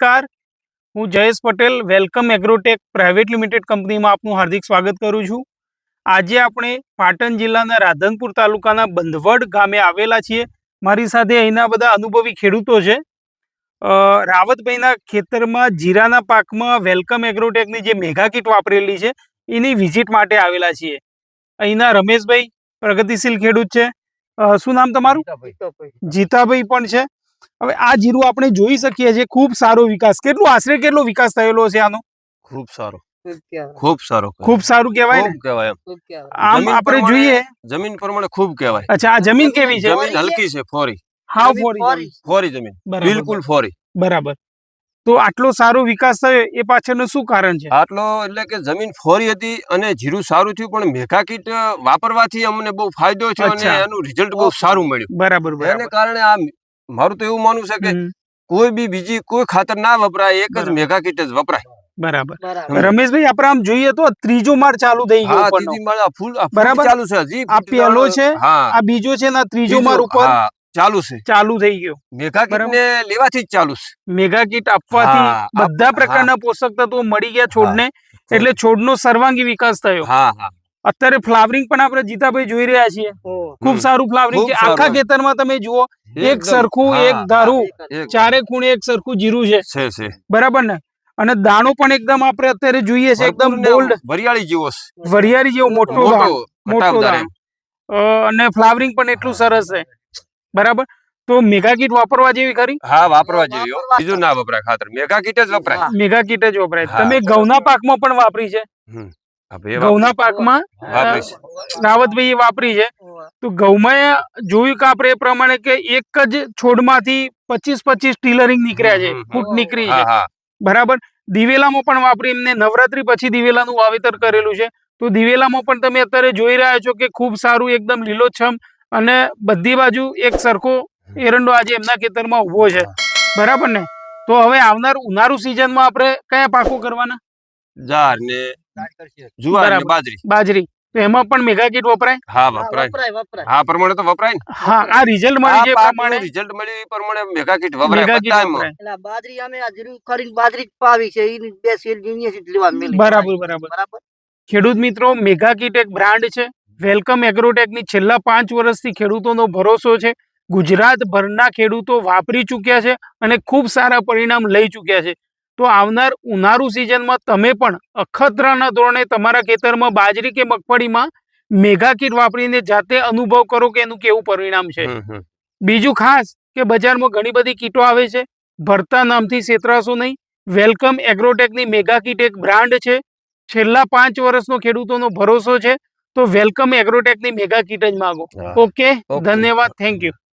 નમસ્કાર. હું Jayesh Patel welcome Agrotech private limited કંપનીમાં આપનું હાર્દિક સ્વાગત કરું છું. આજે આપણે પાટણ જિલ્લાના રાધનપુર તાલુકાના બંધવડ ગામે આવેલા છીએ. મારી સાથે અહીંના બધા અનુભવી ખેડૂતો છે. રાવતભાઈના ખેતરમાં જીરાના પાકમાં વેલકમ એગ્રોટેકની જે મેગા કીટ વાપરેલી છે એની વિઝિટ માટે આવેલા છીએ. અહીંના રમેશભાઈ પ્રગતિશીલ ખેડૂત છે. શું નામ તમારું? જીતાભાઈ પણ છે. હવે આ જીરું આપણે જોઈ શકીએ છીએ ખૂબ સારો વિકાસ. કેટલો આશરે કેટલો વિકાસ થયેલો છે આનો? ખૂબ સારો. ખૂબ સારો ખૂબ સારું કહેવાય કહેવાય આમ જમીન આપણે જોઈએ. જમીન પ્રમાણે ખૂબ કહેવાય. અચ્છા આ જમીન કેવી છે? જમીન હલકી છે ફોરી. હા ફોરી. ફોરી. જમીન. બિલકુલ ફોરી. બરાબર. તો આટલો સારો વિકાસ થયો એ પાછળનું શું કારણ છે? આટલો એટલે કે જમીન ફોરી હતી અને જીરું સારું થયું પણ મેઘા કીટ વાપરવાથી અમને બહુ ફાયદો છે અને અચ્છા. એનું રિઝલ્ટ બહુ સારું મળ્યું. બરાબર. એને કારણે આ મારું તો એવું માનવું છે કે કોઈ બી બીજી કોઈ ખાતર ના વપરાય એક જ મેગા કીટ જ વપરાય. બરાબર. રમેશભાઈ આપણે આમ જોઈએ તો ત્રીજો માળ ચાલુ થઈ ગયો ત્રીજી માળ ફૂલ બરાબર. ચાલુ છે હજી. આ પહેલો છે, આ બીજો છે ને ત્રીજો ત્રીજો, માળ ઉપર ચાલુ છે. ચાલુ થઈ ગયો. મેગા કીટ ને લેવાથી જ ચાલુ છે. મેગા કીટ આપવાથી બધા પ્રકારના પોષક તત્વો મળી ગયા છોડને એટલે છોડનો સર્વાંગી વિકાસ થયો. હા હા. અત્યારે ફ્લાવરિંગ પણ આપણે જીતાભાઈ જોઈ રહ્યા છીએ. ખૂબ સારું ફ્લાવરિંગ છે. આખા. ખેતરમાં તમે જુઓ એક સરખું એક ધારું ચારે ખૂણે એક સરખું જીરું છે. બરાબર ને? અને દાણો પણ એકદમ આપણે અત્યારે જોઈએ છે એકદમ બોલ્ડ. વરિયાળી જેવો છે. વરિયાળી જેવો મોટો મોટો અને ફ્લાવરિંગ પણ એટલું સરસ છે. બરાબર? તો મેગા કીટ વાપરવા જેવી ખરી? હા વાપરવા જેવી બીજું ના વપરાય ખાતર. મેગા કીટ જ વપરાય. મેગા કીટ જ વપરાય. તમે ઘઉંના પાકમાં પણ વાપરી છે? ઘઉંના પાકમાં રાવતભાઈ વાપરી છે. તો ઘઉંમાં જોયું કે આપણે એ પ્રમાણે કે એક જ છોડમાંથી પચીસ પચીસ ટીલરિંગ નીકળ્યા છે. ફૂટ નીકળી છે. બરાબર? દિવેલામાં પણ વાપરી એમને નવરાત્રી પછી દિવેલાનું વાવેતર કરેલું છે. તો દિવેલામાં પણ તમે અત્યારે જોઈ રહ્યા છો કે ખૂબ સારું એકદમ લીલોછમ અને બધી બાજુ એક સરખો એરંડો આજે એમના ખેતરમાં ઊભો છે. બરાબર ને? તો હવે આવનાર ઉનાળુ સિઝનમાં આપણે કયા પાકો કરવાના? જાર ને જુવાર ને બાજરી. બાજરી. તો એમાં પણ મેગાકીટ વપરાય? હા વપરાય. હા પ્રમાણે તો વપરાય ને. હા આ રિઝલ્ટ મળી જે પ્રમાણે? રિઝલ્ટ મળ્યું એ પ્રમાણે મેગાકીટ વપરાય મેગા કીટ એટલે બાજરી અમે આ જીરું કરીને બાજરી પાવી છે ઈ બે સેલ યુનિવર્સિટી લેવા મેલી. બરાબર બરાબર. બરાબર? ખેડૂત મિત્રો મેગા કીટ એક બ્રાન્ડ છે. વેલકમ એગ્રોટેકની છેલ્લા પાંચ વર્ષથી ખેડૂતોનો ભરોસો છે. ગુજરાતભરના ખેડૂતો વાપરી ચૂક્યા છે અને ખૂબ સારા પરિણામ લઈ ચૂક્યા છે. તો આવનાર ઉનાળુ સિઝનમાં તમે પણ અખતરાના ધોરણે તમારા ખેતરમાં બાજરી કે મગફળીમાં મેગા કીટ વાપરીને જાતે અનુભવ કરો કે એનું કેવું પરિણામ છે. બીજું ખાસ કે બજારમાં ઘણી બધી કીટો આવે છે. ભરતા નામથી છેતરાશો નહીં. વેલકમ એગ્રોટેકની મેગા કીટ એક બ્રાન્ડ છે. છેલ્લા પાંચ વર્ષનો ખેડૂતોનો ભરોસો છે. તો વેલકમ એગ્રોટેકની મેગા કીટ જ માગો. ઓકે. ધન્યવાદ થેન્ક યુ.